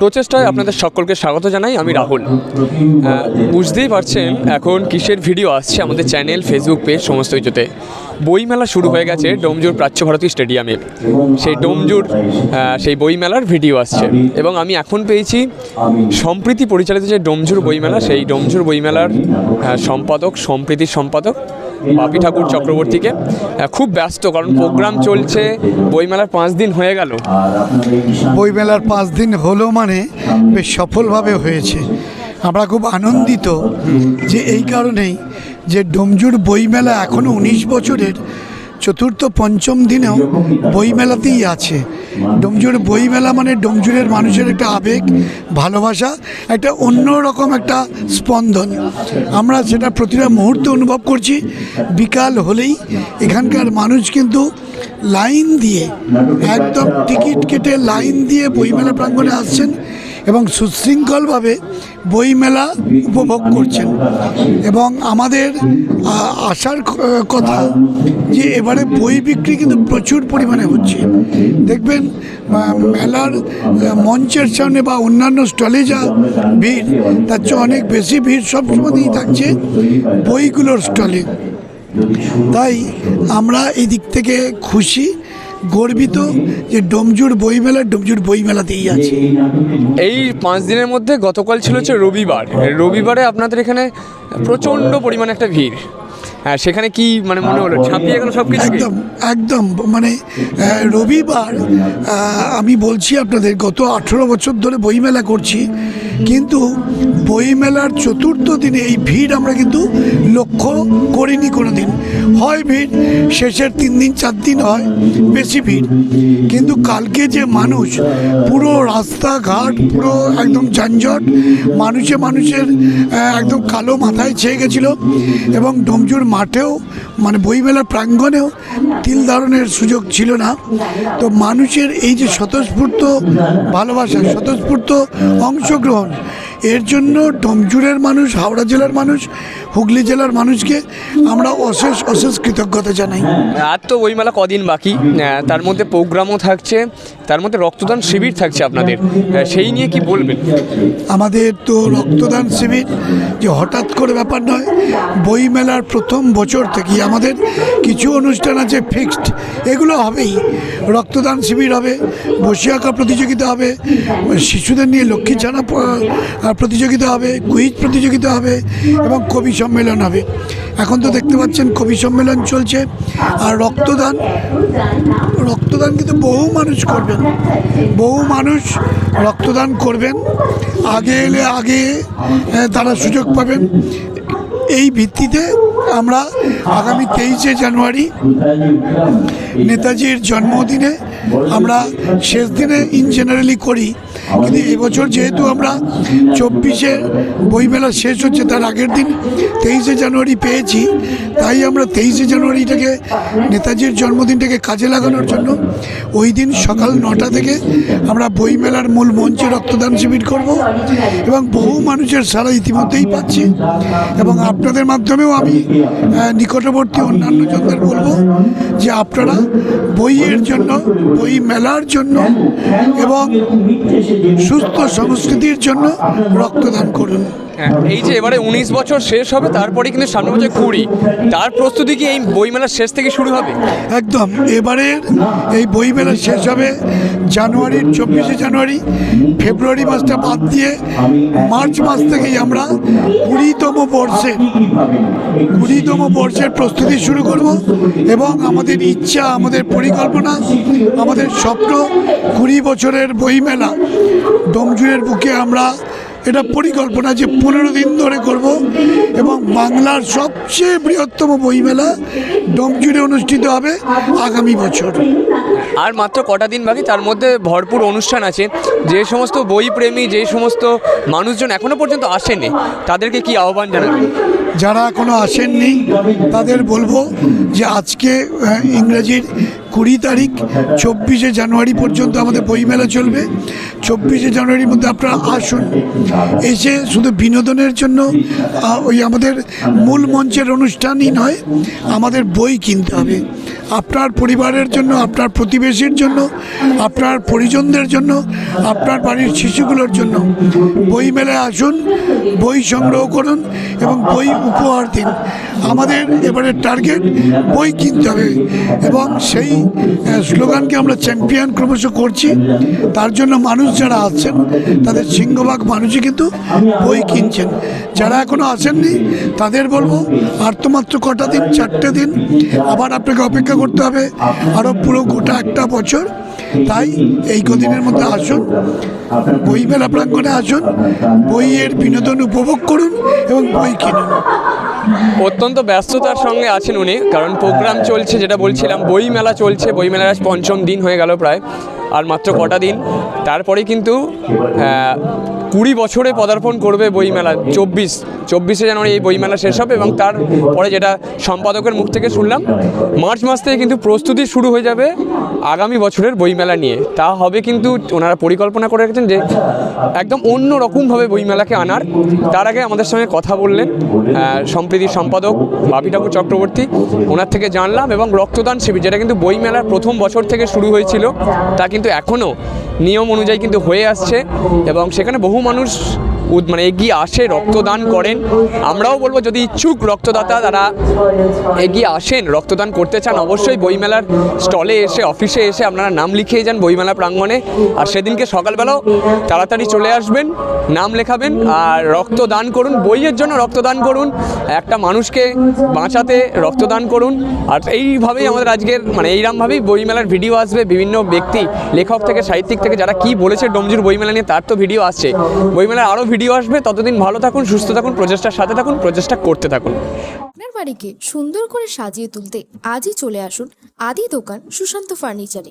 প্রচেষ্টায় আপনাদের সকলকে স্বাগত জানাই, আমি রাহুল। বুঝতেই পারছেন এখন কিসের ভিডিও আসছে আমাদের চ্যানেল ফেসবুক পেজ সমস্ত কিছুতে। বইমেলা শুরু হয়ে গেছে ডোমজুর প্রাচ্য ভারতী স্টেডিয়ামে। সেই ডোমজুর সেই বইমেলার ভিডিও আসছে। এবং আমি এখন পেয়েছি, সম্প্রীতি পরিচালিত যে ডোমজুর বইমেলা, সেই ডোমজুর বইমেলার সম্পাদক, সম্প্রীতির সম্পাদক বাপি ঠাকুর চক্রবর্তীকে। খুব ব্যস্ত, কারণ প্রোগ্রাম চলছে, বইমেলার পাঁচ দিন হয়ে গেল। বইমেলার পাঁচ দিন হলো মানে বেশ সফলভাবে হয়েছে। আমরা খুব আনন্দিত যে এই কারণেই যে ডোমজুর বইমেলা এখনও উনিশ বছরের চতুর্থ পঞ্চম দিনেও বইমেলাতেই আছে। ডোমজুর বইমেলা মানে ডোমজুরের মানুষের একটা আবেগ, ভালোবাসা, একটা অন্য রকম একটা স্পন্দন। আমরা সেটা প্রতিটা মুহূর্তে অনুভব করছি। বিকাল হলেই এখানকার মানুষ কিন্তু লাইন দিয়ে, একদম টিকিট কেটে লাইন দিয়ে বইমেলা প্রাঙ্গণে আসছেন। এবং সুশৃঙ্খলভাবে বইমেলা উপভোগ করছেন। এবং আমাদের আশার কথা যে এবারে বই বিক্রি কিন্তু প্রচুর পরিমাণে হচ্ছে। দেখবেন মেলার মঞ্চের সামনে বা অন্যান্য স্টলে যা ভিড়, তার চেয়ে অনেক বেশি ভিড় সবসময়ই থাকছে বইগুলোর স্টলে। তাই আমরা এই দিক থেকে খুশি। গর্বিত যে ডোমজুর বইমেলা, ডোমজুর বইমেলাতেই আছে। এই পাঁচ দিনের মধ্যে গতকাল ছিল হচ্ছে রবিবার। রবিবারে আপনাদের এখানে প্রচণ্ড পরিমাণে একটা ভিড়। হ্যাঁ সেখানে কি মানে মনে হলো ছাপিয়ে গেল সব কিছু একদম একদম মানে রবিবার আমি বলছি আপনাদের গত আঠেরো বছর ধরে বইমেলা করছি কিন্তু বইমেলার চতুর্থ দিনে এই ভিড় আমরা কিন্তু লক্ষ্য করিনি কোনো দিন হয় ভিড় শেষের তিন দিন চার দিন হয় বেশি ভিড়। কিন্তু কালকে যে মানুষ পুরো রাস্তাঘাট পুরো একদম যানজট মানুষে মানুষের একদম কালো মাথায় ছেয়ে গেছিল এবং ডোমজুর মাঠেও মানে বইমেলার প্রাঙ্গণেও তিল ধারণের সুযোগ ছিল না। তো মানুষের এই যে স্বতঃস্ফূর্ত ভালোবাসা, স্বতঃস্ফূর্ত অংশগ্রহণ এর জন্য ডোমজুরের মানুষ হাওড়া জেলার মানুষ হুগলি জেলার মানুষকে আমরা অশেষ অশেষ কৃতজ্ঞতা জানাই। আর তো বইমেলা কদিন বাকি। তার মধ্যে প্রোগ্রামও থাকছে তার মধ্যে রক্তদান শিবির থাকছে আপনাদের। সেই নিয়ে কি বলবেন? আমাদের তো রক্তদান শিবির যে হঠাৎ করে ব্যাপার নয় বইমেলার প্রথম বছর থেকেই আমাদের কিছু অনুষ্ঠান আছে ফিক্সড এগুলো হবেই। রক্তদান শিবির হবে বসে আঁকা প্রতিযোগিতা হবে শিশুদের নিয়ে লক্ষ্মী ছাড়া প্রতিযোগিতা হবে কুইজ প্রতিযোগিতা হবে এবং কবি সম্মেলন হবে। এখন তো দেখতে পাচ্ছেন কবি সম্মেলন চলছে আর রক্তদান রক্তদান কিন্তু বহু মানুষ করবেন। বহু মানুষ রক্তদান করবেন। আগে এলে আগে তারা সুযোগ পাবেন। এই ভিত্তিতে আমরা আগামী তেইশে জানুয়ারি নেতাজির জন্মদিনে আমরা শেষ দিনে ইন জেনারেলি করি। কিন্তু এবছর যেহেতু আমরা চব্বিশে বইমেলা শেষ হচ্ছে, তার আগের দিন তেইশে জানুয়ারি পেয়েছি। তাই আমরা তেইশে জানুয়ারিটাকে নেতাজির জন্মদিনটাকে কাজে লাগানোর জন্য ওই দিন সকাল নটা থেকে আমরা বইমেলার মূল মঞ্চে রক্তদান শিবির করব এবং বহু মানুষের সারা ইতিমধ্যেই পাচ্ছি এবং আপনাদের মাধ্যমেও আমি নিকটবর্তী অন্যান্য জনদের বলব যে আপনারা বইয়ের জন্য বই মেলার জন্য এবং সুস্থ সংস্কৃতির জন্য রক্তদান করুন। এই যে এবারে উনিশ বছর শেষ হবে তারপরে কিন্তু সামনে বছর কুড়ি। তার প্রস্তুতি কি এই বইমেলার শেষ থেকে শুরু হবে? একদম। এবারের এই বইমেলা শেষ হবে জানুয়ারির চব্বিশে জানুয়ারি। ফেব্রুয়ারি মাসটা বাদ দিয়ে মার্চ মাস থেকেই আমরা কুড়িতম বর্ষের কুড়িতম বর্ষের প্রস্তুতি শুরু করব এবং আমাদের ইচ্ছা, আমাদের পরিকল্পনা, আমাদের স্বপ্ন কুড়ি বছরের বইমেলা ডোমজুরের বুকে আমরা এটা পরিকল্পনা যে পনেরো দিন ধরে করব এবং বাংলার সবচেয়ে বৃহত্তম বইমেলা ডোমজুড়ে অনুষ্ঠিত হবে আগামী বছর। আর মাত্র কটা দিন বাকি তার মধ্যে ভরপুর অনুষ্ঠান আছে। যে সমস্ত বই প্রেমী যে সমস্ত মানুষজন এখনও পর্যন্ত আসেনি তাদেরকে কি আহ্বান জানাবেন? যারা এখনও আসেননি তাদের বলব যে আজকে ইংরেজির কুড়ি তারিখ, চব্বিশে জানুয়ারি পর্যন্ত আমাদের বইমেলা চলবে। চব্বিশে জানুয়ারির মধ্যে আপনারা আসুন। এসে শুধু বিনোদনের জন্য ওই আমাদের মূল মঞ্চের অনুষ্ঠানই নয়, আমাদের বই কিনতে হবে। আপনার পরিবারের জন্য, আপনার প্রতিবেশীর জন্য, আপনার পরিজনদের জন্য, আপনার বাড়ির শিশুগুলোর জন্য বই মেলায় আসুন, বই সংগ্রহ করুন এবং বই উপহার দিন। আমাদের এবারে টার্গেট, বই কিনতে হবে এবং সেই স্লোগানকে আমরা চ্যাম্পিয়ন ক্রমশ করছি। তার জন্য মানুষ যারা আছেন, তাদের সিংহভাগ মানুষই কিন্তু বই কিনছেন। যারা এখনও আসেননি, তাদের বলব আর তো মাত্র কটা দিন, চারটে দিন, আবার আপনাকে অপেক্ষা করতে হবে। আরও পুরো গোটা একটা বছর। তাই এই কদিনের মধ্যে আসুন, বই মেলা প্রাঙ্গণে আসুন, বইয়ের বিনোদন উপভোগ করুন এবং বই কিনুন। অত্যন্ত ব্যস্ততার সঙ্গে আছেন উনি, কারণ প্রোগ্রাম চলছে, যেটা বলছিলাম, বইমেলা চলছে, বইমেলার পঞ্চম দিন হয়ে গেল প্রায়। আর মাত্র কটা দিন। তারপরে কিন্তু কুড়ি বছরে পদার্পণ করবে বইমেলা, চব্বিশ, চব্বিশে জানুয়ারি এই বইমেলা শেষ হবে এবং তারপরে যেটা সম্পাদকের মুখ থেকে শুনলাম, মার্চ মাস থেকে কিন্তু প্রস্তুতি শুরু হয়ে যাবে আগামী বছরের বইমেলা নিয়ে। তা হবে কিন্তু ওনারা পরিকল্পনা করে রেখেছেন যে একদম অন্য রকমভাবে বইমেলাকে আনার। তার আগে আমাদের সঙ্গে কথা বললেন সম্প্রীতির সম্পাদক বাপি ঠাকুর চক্রবর্তী। ওনার থেকে জানলাম এবং রক্তদান শিবির, যেটা কিন্তু বইমেলার প্রথম বছর থেকে শুরু হয়েছিল, তা কিন্তু এখনও নিয়ম অনুযায়ী কিন্তু হয়ে আসছে এবং সেখানে বহু মানুষ মানে এগিয়ে আসে, রক্তদান করেন। আমরাও বলব, যদি ইচ্ছুক রক্তদাতা তারা এগিয়ে আসেন, রক্তদান করতে চান, অবশ্যই বইমেলার স্টলে এসে, অফিসে এসে আপনারা নাম লিখিয়ে যান বইমেলা প্রাঙ্গণে। আর সেদিনকে সকালবেলাও তাড়াতাড়ি চলে আসবেন, নাম লেখাবেন, আর রক্তদান করুন, বইয়ের জন্য রক্তদান করুন, একটা মানুষকে বাঁচাতে রক্তদান করুন। আর এইভাবেই আমাদের আজকের মানে এইরকমভাবেই বইমেলার ভিডিও আসবে, বিভিন্ন ব্যক্তি, লেখক থেকে, সাহিত্যিক থেকে, যারা কি বলেছে ডোমজুর বইমেলা নিয়ে, তার তো ভিডিও আসছে। বইমেলার আরও ভিডিও আসবে, ততদিন ভালো থাকুন, সুস্থ থাকুন, প্রচেষ্টার সাথে থাকুন, প্রচেষ্টা করতে থাকুন। আপনার বাড়িকে সুন্দর করে সাজিয়ে তুলতে আজই চলে আসুন আদি দোকান সুশান্ত ফার্নিচারে।